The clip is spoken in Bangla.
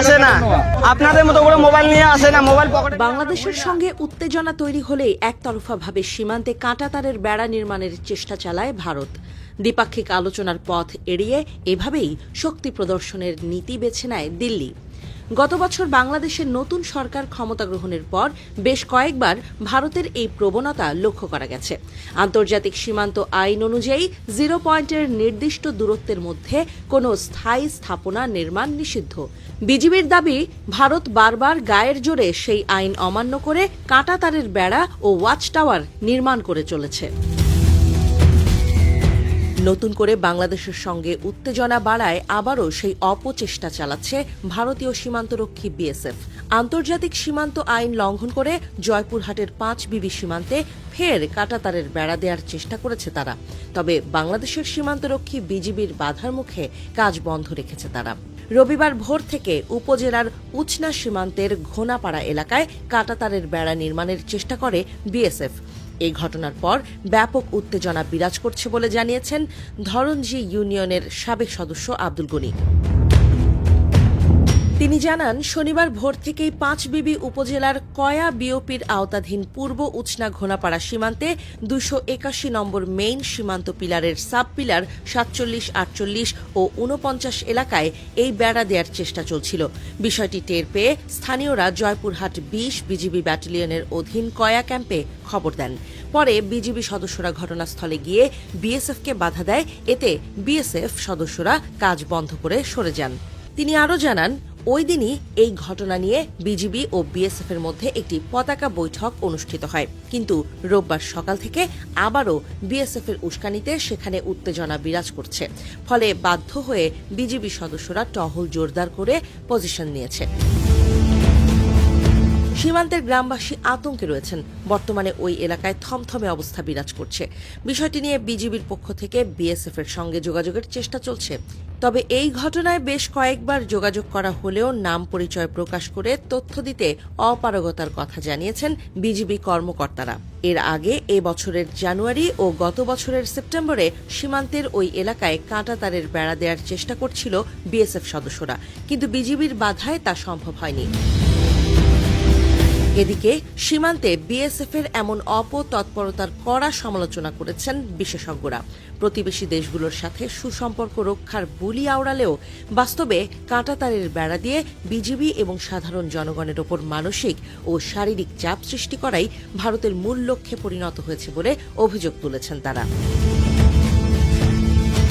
আসে না। আপনাদের মতো করে মোবাইল নিয়ে আসে না মোবাইল পকেটে বাংলাদেশের সঙ্গে উত্তেজনা তৈরি হলেই একতরফাভাবে সীমান্তে কাঁটাতারের বেড়া নির্মাণের চেষ্টা চালায় ভারত। দ্বিপাক্ষিক আলোচনার পথ এড়িয়ে এভাবেই শক্তি প্রদর্শনের নীতি বেছে নেয় দিল্লি। গত বছর বাংলাদেশের নতুন সরকার ক্ষমতা গ্রহণের পর বেশ কয়েকবার ভারতের এই প্রবণতা লক্ষ্য করা গেছে। আন্তর্জাতিক সীমান্ত আইন অনুযায়ী জিরো পয়েন্টের নির্দিষ্ট দূরত্বের মধ্যে কোনো স্থায়ী স্থাপনা নির্মাণ নিষিদ্ধ। বিজিবির দাবি, ভারত বারবার গায়ের জোরে সেই আইন অমান্য করে কাঁটাতারের বেড়া ও ওয়াচ টাওয়ার নির্মাণ করে চলেছে। নতুন করে বাংলাদেশের সঙ্গে উত্তেজনা বাড়ায় আবারও সেই অপচেষ্টা চালাচ্ছে ভারতীয় সীমান্তরক্ষী বিএসএফ। আন্তর্জাতিক সীমান্ত আইন লঙ্ঘন করে জয়পুরহাটের পাঁচ বিবি সীমান্তে ফের কাটাতারের বেড়া দেওয়ার চেষ্টা করেছে তারা। তবে বাংলাদেশের সীমান্তরক্ষী বিজিবির বাধার মুখে কাজ বন্ধ রেখেছে তারা। রবিবার ভোর থেকে উপজেলার উচনা সীমান্তের ঘোনাপাড়া এলাকায় কাটাতারের বেড়া নির্মাণের চেষ্টা করে বিএসএফ। এই ঘটনার পর ব্যাপক উত্তেজনা বিরাজ করছে বলে জানিয়েছেন ধরনজি ইউনিয়নের সাবেক সদস্য আব্দুল গনি। তিনি জানান, শনিবার ভোর থেকেই পাঁচবিবি উপজেলার কয়া বিওপির আওতাধীন পূর্ব উচনা ঘোনাপাড়া সীমান্তে দুশো একাশি নম্বর মেইন সীমান্ত পিলারের সাব পিলার সাতচল্লিশ, আটচল্লিশ ও ঊনপঞ্চাশ এলাকায় এই বেড়া দেওয়ার চেষ্টা চলছিল। বিষয়টি টের পেয়ে স্থানীয়রা জয়পুরহাট বিশ বিজিবি ব্যাটালিয়নের অধীন কয়া ক্যাম্পে খবর দেন। পরে বিজিবি সদস্যরা ঘটনাস্থলে গিয়ে বিএসএফকে বাধা দেয়, এতে বিএসএফ সদস্যরা কাজ বন্ধ করে সরে যান। তিনি আরও জানান ওই দিনই এই ঘটনা নিয়ে বিজিবি ও বিএসএফ এর মধ্যে একটি পতাকা বৈঠক অনুষ্ঠিত হয়। কিন্তু রোববার সকাল থেকে আবারও বিএসএফ এর উস্কানিতে সেখানে উত্তেজনা বিরাজ করছে। ফলে বাধ্য হয়ে বিজিবি সদস্যরা টহল জোরদার করে পজিশন নিয়েছে। সীমান্তের গ্রামবাসী আতঙ্কে রয়েছেন। বর্তমানে ওই এলাকায় থমথমে অবস্থা বিরাজ করছে। বিষয়টি নিয়ে বিজিবির পক্ষ থেকে বিএসএফ এর সঙ্গে যোগাযোগের চেষ্টা চলছে। তবে এই ঘটনায় বেশ কয়েকবার যোগাযোগ করা হলেও নাম পরিচয় প্রকাশ করে তথ্য দিতে অপারগতার কথা জানিয়েছেন বিজিবি কর্মকর্তারা। এর আগে এ বছরের জানুয়ারি ও গত বছরের সেপ্টেম্বরে সীমান্তের ওই এলাকায় কাঁটাতারের বেড়া দেওয়ার চেষ্টা করছিল বিএসএফ সদস্যরা। কিন্তু বিজিবির বাধায় তা সম্ভব হয়নি। এদিকে সীমান্তে বিএসএফ এর এমন অপতৎপরতার কড়া সমালোচনা করেছেন বিশেষজ্ঞরা। প্রতিবেশী দেশগুলোর সাথে সুসম্পর্ক রক্ষার বুলি আওড়ালেও বাস্তবে কাঁটাতারের বেড়া দিয়ে বিজিবি এবং সাধারণ জনগণের ওপর মানসিক ও শারীরিক চাপ সৃষ্টি করাই ভারতের মূল লক্ষ্যে পরিণত হয়েছে বলে অভিযোগ তুলেছেন তারা।